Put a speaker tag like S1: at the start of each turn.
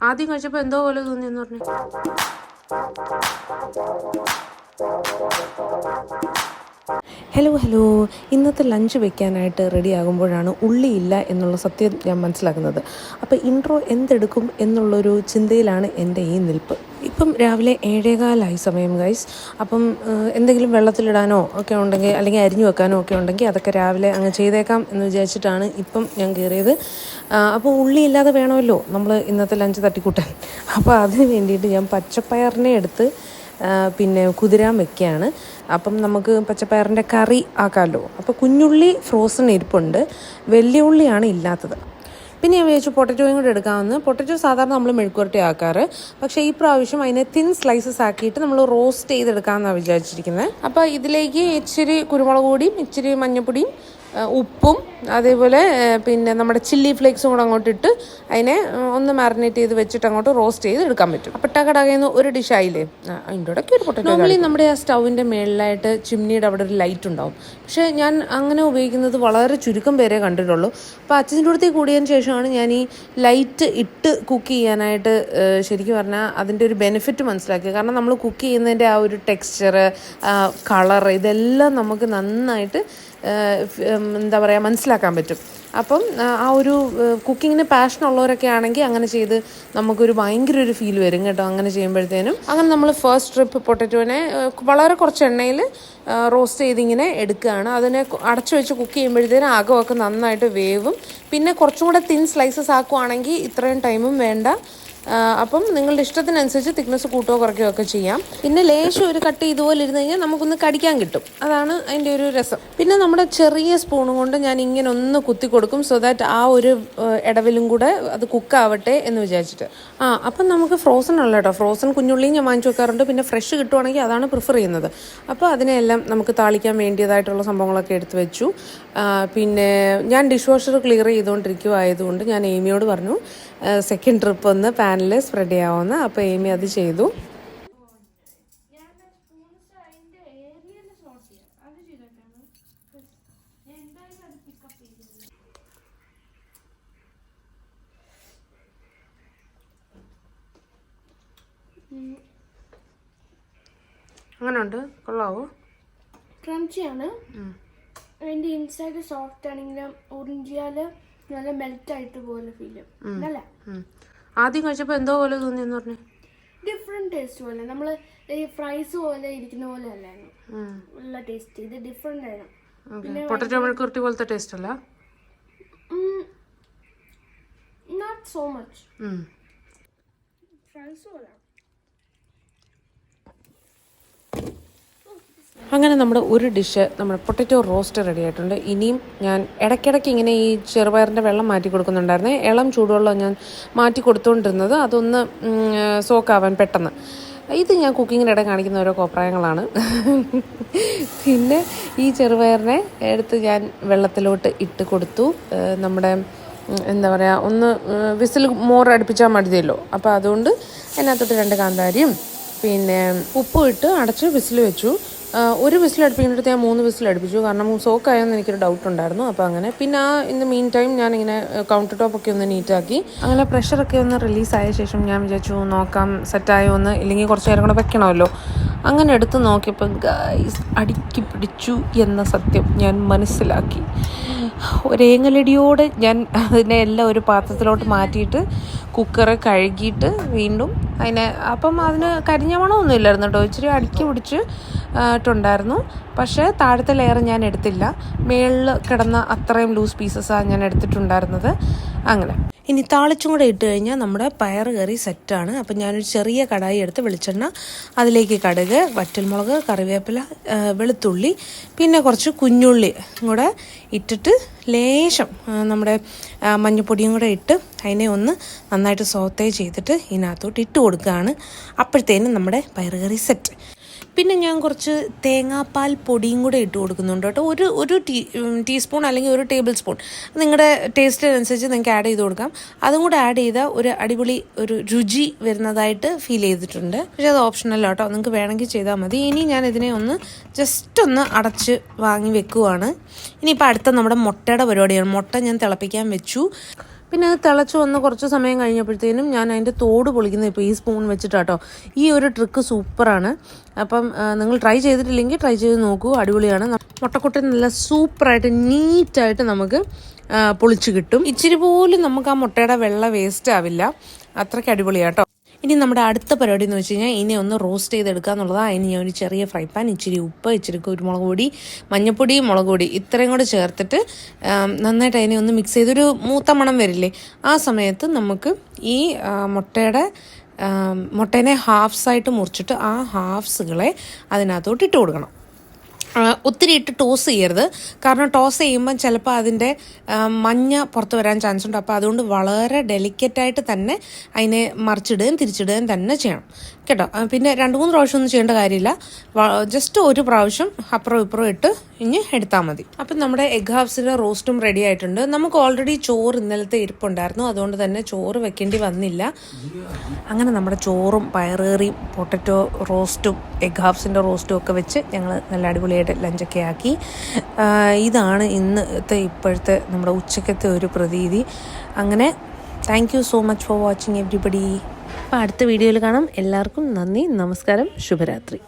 S1: ആദ്യം കഴിച്ചപ്പോൾ എന്തോ പോലെ തോന്നിയെന്ന് പറഞ്ഞു. ഹലോ ഹലോ ഇന്നത്തെ ലഞ്ച് വെക്കാനായിട്ട് റെഡി ആകുമ്പോഴാണ് ഉള്ളിയില്ല എന്നുള്ള സത്യം ഞാൻ മനസ്സിലാക്കുന്നത്. അപ്പോൾ ഇൻട്രോ എന്തെടുക്കും എന്നുള്ളൊരു ചിന്തയിലാണ് എന്റെ ഈ നിൽപ്പ്. ഇപ്പം രാവിലെ ഏഴേകാലായി സമയം ഗൈസ് അപ്പം എന്തെങ്കിലും വെള്ളത്തിലിടാനോ ഒക്കെ ഉണ്ടെങ്കിൽ അല്ലെങ്കിൽ അരിഞ്ഞു വെക്കാനോ ഒക്കെ ഉണ്ടെങ്കിൽ അതൊക്കെ രാവിലെ അങ്ങ് ചെയ്തേക്കാം എന്ന് വിചാരിച്ചിട്ടാണ് ഇപ്പം ഞാൻ കയറിയത്. അപ്പോൾ ഉള്ളിയില്ലാതെ വേണമല്ലോ നമ്മൾ ഇന്നത്തെ ലഞ്ച് തട്ടിക്കൂട്ടാൻ. അപ്പോൾ അതിന് വേണ്ടിയിട്ട് ഞാൻ പച്ചപ്പയറിനെ എടുത്ത് പിന്നെ കുതിരാൻ വെക്കുകയാണ്. അപ്പം നമുക്ക് പച്ചപ്പയറിന്റെ കറി ആക്കാമല്ലോ. അപ്പോൾ കുഞ്ഞുള്ളി ഫ്രോസൺ ഇരിപ്പുണ്ട്. വലിയ ഉള്ളിയാണ് ഇല്ലാത്തത്. പിന്നെ ഞാൻ വിചാരിച്ചു പൊട്ടറ്റോയും കൂടെ എടുക്കാമെന്ന്. പൊട്ടറ്റോ സാധാരണ നമ്മൾ മെഴുക്കുരട്ടി ആക്കാറ്. പക്ഷേ ഈ പ്രാവശ്യം അതിനെ തിൻ സ്ലൈസസ് ആക്കിയിട്ട് നമ്മൾ റോസ്റ്റ് ചെയ്തെടുക്കാമെന്നാണ് വിചാരിച്ചിരിക്കുന്നത്. അപ്പോൾ ഇതിലേക്ക് ഇച്ചിരി കുരുമുളക് പൊടിയും ഇച്ചിരി മഞ്ഞൾപ്പൊടിയും ഉപ്പും അതേപോലെ പിന്നെ നമ്മുടെ ചില്ലി ഫ്ലേക്സും കൂടെ അങ്ങോട്ട് ഇട്ട് അതിനെ ഒന്ന് മാറിനേറ്റ് ചെയ്ത് വെച്ചിട്ട് അങ്ങോട്ട് റോസ്റ്റ് ചെയ്ത് എടുക്കാൻ പറ്റും. അപ്പം ടകടകയെന്ന് ഒരു ഡിഷായില്ലേ അതിന്റെ ഇടയ്ക്ക് ഒരു പൊട്ടറ്റോ നോർമലി നമ്മുടെ ആ സ്റ്റൗവിന്റെ മേളിലായിട്ട് ചിമ്നിയുടെ അവിടെ ഒരു ലൈറ്റ് ഉണ്ടാവും. പക്ഷേ ഞാൻ അങ്ങനെ ഉപയോഗിക്കുന്നത് വളരെ ചുരുക്കം പേരെ കണ്ടിട്ടുള്ളൂ. അപ്പോൾ അച്ഛന്റെ അടുത്തേക്ക് കൂടിയതിന് ശേഷമാണ് ഞാൻ ഈ ലൈറ്റ് ഇട്ട് കുക്ക് ചെയ്യാനായിട്ട് ശരിക്കും പറഞ്ഞാൽ അതിന്റെ ഒരു ബെനിഫിറ്റ് മനസ്സിലാക്കിയത്. കാരണം നമ്മൾ കുക്ക് ചെയ്യുന്നതിന്റെ ആ ഒരു ടെക്സ്ചർ കളർ ഇതെല്ലാം നമുക്ക് നന്നായിട്ട് എന്താ പറയുക മനസ്സിലാക്കാൻ പറ്റും. അപ്പം ആ, ഒരു കുക്കിങ്ങിന് പാഷൻ ഉള്ളവരൊക്കെ ആണെങ്കിൽ അങ്ങനെ ചെയ്ത് നമുക്കൊരു ഭയങ്കര ഒരു ഫീൽ വരും കേട്ടോ അങ്ങനെ ചെയ്യുമ്പോഴത്തേനും. അങ്ങനെ നമ്മൾ ഫസ്റ്റ് ട്രിപ്പ് പൊട്ടറ്റോനെ വളരെ കുറച്ച് എണ്ണയിൽ റോസ്റ്റ് ചെയ്തിങ്ങനെ എടുക്കുകയാണ്. അതിനെ അടച്ചു വെച്ച് കുക്ക് ചെയ്യുമ്പോഴത്തേനും അകമൊക്കെ നന്നായിട്ട് വേവും. പിന്നെ കുറച്ചും കൂടെ തിൻ സ്ലൈസസ് ആക്കുവാണെങ്കിൽ ഇത്രയും ടൈമും വേണ്ട. അപ്പം നിങ്ങളുടെ ഇഷ്ടത്തിനനുസരിച്ച് തിക്നെസ് കൂട്ടുകയോ കുറയ്ക്കുകയോ ഒക്കെ ചെയ്യാം. പിന്നെ ലേശം ഒരു കട്ട് ഇതുപോലെ ഇരുന്ന് കഴിഞ്ഞാൽ നമുക്കൊന്ന് കടിക്കാൻ കിട്ടും. അതാണ് അതിന്റെ ഒരു രസം. പിന്നെ നമ്മുടെ ചെറിയ സ്പൂണും കൊണ്ട് ഞാൻ ഇങ്ങനെ ഒന്ന് കുത്തി കൊടുക്കും സോ ദാറ്റ് ആ ഒരു ഇടവിലും കൂടെ അത് കുക്കാവട്ടെ എന്ന് വിചാരിച്ചിട്ട്. ആ അപ്പം നമുക്ക് ഫ്രോസൺ ഉള്ള കേട്ടോ. ഫ്രോസൺ കുഞ്ഞുള്ളിയും ഞാൻ വാങ്ങിച്ചു വെക്കാറുണ്ട്. പിന്നെ ഫ്രഷ് കിട്ടുവാണെങ്കിൽ അതാണ് പ്രിഫർ ചെയ്യുന്നത്. അപ്പോൾ അതിനെല്ലാം നമുക്ക് താളിക്കാൻ വേണ്ടിയതായിട്ടുള്ള സംഭവങ്ങളൊക്കെ എടുത്തു വെച്ചു. പിന്നെ ഞാൻ ഡിഷ് വാഷർ ക്ലിയർ ചെയ്തുകൊണ്ടിരിക്കുവായതുകൊണ്ട് ഞാൻ ഏമിയോട് പറഞ്ഞു സെക്കൻഡ് ട്രിപ്പ് ഒന്ന് പാനിൽ സ്പ്രെഡ് ചെയ്യാവുന്ന. അപ്പോൾ ഏമി അത് ചെയ്തു.
S2: ഞാൻ സ്പൂൺസ് അതിന്റെ ഏരിയയിൽ സോർട്ട് ചെയ്യാം അത് ചെയ്തിട്ടാണ് ഞാൻ എന്തായാലും അത് പിക്കപ്പ് ചെയ്തത്
S1: അങ്ങനെ ഉണ്ട് കൊള്ളാവോ
S2: ക്രഞ്ചിയാണ് അതിന്റെ ഇൻസൈഡ് സോഫ്റ്റ് ആണെങ്കിലും ഉറിഞ്ചിയാൽ നല്ല മെൽറ്റ് ആയിട്ട് പോലെ ഫീൽ ചെയ്യും. അല്ലേ
S1: ആദ്യം കഴിച്ചപ്പോൾ എന്തോ പോലെ തോന്നി എന്ന് പറഞ്ഞു?
S2: ഡിഫറെന്റ് ടേസ്റ്റ് പോലെ. നമ്മൾ ഈ ഫ്രൈസ് പോലെ ഇരിക്കുന്ന പോലെ അല്ലായിരുന്നു ഉള്ള ടേസ്റ്റ് ഇത് ഡിഫറെന്റ് ആയിരുന്നു
S1: പൊട്ടറ്റോ മെഴുക്കുരുട്ടി പോലത്തെ ടേസ്റ്റ് അല്ല?
S2: Not so much. ഫ്രൈസ് പോലെ
S1: അങ്ങനെ നമ്മുടെ ഒരു ഡിഷ് നമ്മുടെ പൊട്ടറ്റോ റോസ്റ്റ് റെഡി ആയിട്ടുണ്ട്. ഇനിയും ഞാൻ ഇടയ്ക്കിടയ്ക്ക് ഇങ്ങനെ ഈ ചെറുപയറിന്റെ വെള്ളം മാറ്റി കൊടുക്കുന്നുണ്ടായിരുന്നേ. ഇളം ചൂടുവെള്ളം ഞാൻ മാറ്റി കൊടുത്തുകൊണ്ടിരുന്നത് അതൊന്ന് സോക്കാവാൻ പെട്ടെന്ന്. ഇത് ഞാൻ കുക്കിങ്ങിനിടെ കാണിക്കുന്ന ഓരോ കോപ്രായങ്ങളാണ്. പിന്നെ ഈ ചെറുപയറിനെ എടുത്ത് ഞാൻ വെള്ളത്തിലോട്ട് ഇട്ട് കൊടുത്തു. നമ്മുടെ എന്താ പറയുക ഒന്ന് വിസിൽ മോർ അടുപ്പിച്ചാൽ മതിയല്ലോ. അപ്പോൾ അതുകൊണ്ട് അതിനകത്തോട്ട് രണ്ട് കാന്താരിയും പിന്നെ ഉപ്പും ഇട്ട് അടച്ച് വിസിൽ വെച്ചു. ഒരു വിസിൽ അടുപ്പിക്കുന്നിടത്ത് ഞാൻ മൂന്ന് വിസിൽ അടുപ്പിച്ചു. കാരണം സോക്കായെന്ന് എനിക്കൊരു ഡൗട്ട് ഉണ്ടായിരുന്നു. അപ്പോൾ അങ്ങനെ പിന്നെ ആ ഇൻ മീൻ ടൈം ഞാൻ ഇങ്ങനെ കൗണ്ടർ ടോപ്പൊക്കെ ഒന്ന് നീറ്റാക്കി അങ്ങനെ പ്രഷറൊക്കെ ഒന്ന് റിലീസായ ശേഷം ഞാൻ വിചാരിച്ചു നോക്കാം സെറ്റായോ ഒന്ന് ഇല്ലെങ്കിൽ കുറച്ച് നേരം കൂടെ വെക്കണമല്ലോ. അങ്ങനെ എടുത്ത് നോക്കിയപ്പോൾ ഗൈസ് അടുക്കി പിടിച്ചു എന്ന സത്യം ഞാൻ മനസ്സിലാക്കി. ഒരേങ്ങലടിയോടെ ഞാൻ അതിനെ എല്ലാം ഒരു പാത്രത്തിലോട്ട് മാറ്റിയിട്ട് കുക്കറ് കഴുകിയിട്ട് വീണ്ടും അതിനെ അപ്പം അതിന് കരിഞ്ഞ മണമൊന്നും ഇല്ലായിരുന്നു കേട്ടോ. ഇച്ചിരി അടുക്കി പിടിച്ച് ട്ടുണ്ടായിരുന്നു പക്ഷേ താഴത്തെ ലെയർ ഞാൻ എടുത്തില്ല. മേളിൽ കിടന്ന അത്രയും ലൂസ് പീസസാണ് ഞാൻ എടുത്തിട്ടുണ്ടായിരുന്നത്. അങ്ങനെ. ഇനി താളിച്ചും കൂടെ ഇട്ട് കഴിഞ്ഞാൽ നമ്മുടെ പയർ കറി സെറ്റാണ് അപ്പം ഞാനൊരു ചെറിയ കടായി എടുത്ത് വെളിച്ചെണ്ണ അതിലേക്ക് കടുക് വറ്റൽമുളക് കറിവേപ്പില വെളുത്തുള്ളി പിന്നെ കുറച്ച് കുഞ്ഞുള്ളി കൂടെ ഇട്ടിട്ട് ലേശം നമ്മുടെ മഞ്ഞപ്പൊടിയും കൂടെ ഇട്ട് അതിനെ ഒന്ന് നന്നായിട്ട് സോത്തേ ചെയ്തിട്ട് ഇതിനകത്തോട്ട് ഇട്ട് കൊടുക്കുകയാണ്. അപ്പോഴത്തേനും നമ്മുടെ പയറുകറി സെറ്റ് പിന്നെ ഞാൻ കുറച്ച് തേങ്ങാപ്പാൽ പൊടിയും കൂടെ ഇട്ട് കൊടുക്കുന്നുണ്ട് കേട്ടോ. ഒരു ഒരു ടീ ടീസ്പൂൺ അല്ലെങ്കിൽ ഒരു ടേബിൾ സ്പൂൺ. നിങ്ങളുടെ ടേസ്റ്റിനനുസരിച്ച് നിങ്ങൾക്ക് ആഡ് ചെയ്ത് കൊടുക്കാം. അതും കൂടെ ആഡ് ചെയ്താൽ ഒരു അടിപൊളി ഒരു രുചി വരുന്നതായിട്ട് ഫീൽ ചെയ്തിട്ടുണ്ട്. പക്ഷേ അത് ഓപ്ഷണൽ കേട്ടോ നിങ്ങൾക്ക് വേണമെങ്കിൽ ചെയ്താൽ മതി. ഇനി ഞാൻ ഇതിനെ ഒന്ന് ജസ്റ്റ് ഒന്ന് അടച്ച് വാങ്ങി വെക്കുവാണ്. ഇനിയിപ്പോൾ അടുത്ത നമ്മുടെ മുട്ടയുടെ പരിപാടിയാണ്. മുട്ട ഞാൻ തിളപ്പിക്കാൻ വെച്ചു. പിന്നെ അത് തിളച്ച് വന്ന് കുറച്ച് സമയം കഴിഞ്ഞപ്പോഴത്തേനും ഞാൻ അതിന്റെ തോട് പൊളിക്കുന്നത് ഇപ്പോൾ ഈ സ്പൂൺ വെച്ചിട്ടാട്ടോ. ഈ ഒരു ട്രിക്ക് സൂപ്പറാണ്. അപ്പം നിങ്ങൾ ട്രൈ ചെയ്തിട്ടില്ലെങ്കിൽ ട്രൈ ചെയ്ത് നോക്കൂ. അടിപൊളിയാണ്. മുട്ടക്കൊട്ടി നല്ല സൂപ്പറായിട്ട് നീറ്റായിട്ട് നമുക്ക് പൊളിച്ച് കിട്ടും. ഇച്ചിരി പോലും നമുക്ക് ആ മുട്ടയുടെ വെള്ള വേസ്റ്റ് ആവില്ല. അത്രയ്ക്ക് അടിപൊളിയാട്ടോ. ഇനി നമ്മുടെ അടുത്ത പരിപാടി എന്ന് വെച്ച് കഴിഞ്ഞാൽ ഇനി ഒന്ന് റോസ്റ്റ് ചെയ്തെടുക്കുക എന്നുള്ളതാണ് അതിന് ഞാൻ ഒരു ചെറിയ ഫ്രൈ പാൻ ഇച്ചിരി ഉപ്പ് ഇച്ചിരി കുരുമുളക് പൊടി മഞ്ഞപ്പൊടി മുളക് പൊടി ഇത്രയും കൂടെ ചേർത്തിട്ട് നന്നായിട്ട് അതിനെ ഒന്ന് മിക്സ് ചെയ്തൊരു മൂത്ത മണം വരില്ലേ? ആ സമയത്ത് നമുക്ക് ഈ മുട്ടയുടെ മുട്ടേനെ ഹാഫ്സായിട്ട് മുറിച്ചിട്ട് ആ ഹാഫ്സുകളെ അതിനകത്തോട്ട് ഇട്ട് കൊടുക്കണം. ഒത്തിരി ഇട്ട് ടോസ് ചെയ്യരുത്. കാരണം ടോസ് ചെയ്യുമ്പം ചിലപ്പോൾ അതിന്റെ മഞ്ഞ പുറത്ത് വരാൻ ചാൻസ് ഉണ്ട്. അപ്പോൾ അതുകൊണ്ട് വളരെ ഡെലിക്കറ്റായിട്ട് തന്നെ അതിനെ മറിച്ചിടുകയും തിരിച്ചിടുകയും തന്നെ ചെയ്യണം. കേട്ടോ? പിന്നെ രണ്ട് മൂന്ന് പ്രാവശ്യം ഒന്നും ചെയ്യേണ്ട കാര്യമില്ല. ജസ്റ്റ് ഒരു പ്രാവശ്യം അപ്പുറം ഇപ്പുറം ഇട്ട് ഇനി എടുത്താൽ മതി. അപ്പം നമ്മുടെ എഗ് ഹാഫ്സിന്റെ റോസ്റ്റും റെഡി ആയിട്ടുണ്ട്. നമുക്ക് ഓൾറെഡി ചോറ് ഇന്നലത്തെ ഇരിപ്പുണ്ടായിരുന്നു. അതുകൊണ്ട് തന്നെ ചോറ് വെക്കേണ്ടി വന്നില്ല. അങ്ങനെ നമ്മുടെ ചോറും പയറേറിയും പൊട്ടറ്റോ റോസ്റ്റും എഗ് ഹാഫ്സിന്റെ റോസ്റ്റും ഒക്കെ വെച്ച് ഞങ്ങൾ നല്ല അടിപൊളിയായിട്ട് ലഞ്ചൊക്കെ ആക്കി. ഇതാണ് ഇന്നത്തെ ഇപ്പോഴത്തെ നമ്മുടെ ഉച്ചക്കത്തെ ഒരു പ്രതീതി. അങ്ങനെ thank you so much for watching everybody അപ്പോൾ അടുത്ത വീഡിയോയിൽ കാണാം. എല്ലാവർക്കും നന്ദി നമസ്കാരം ശുഭരാത്രി.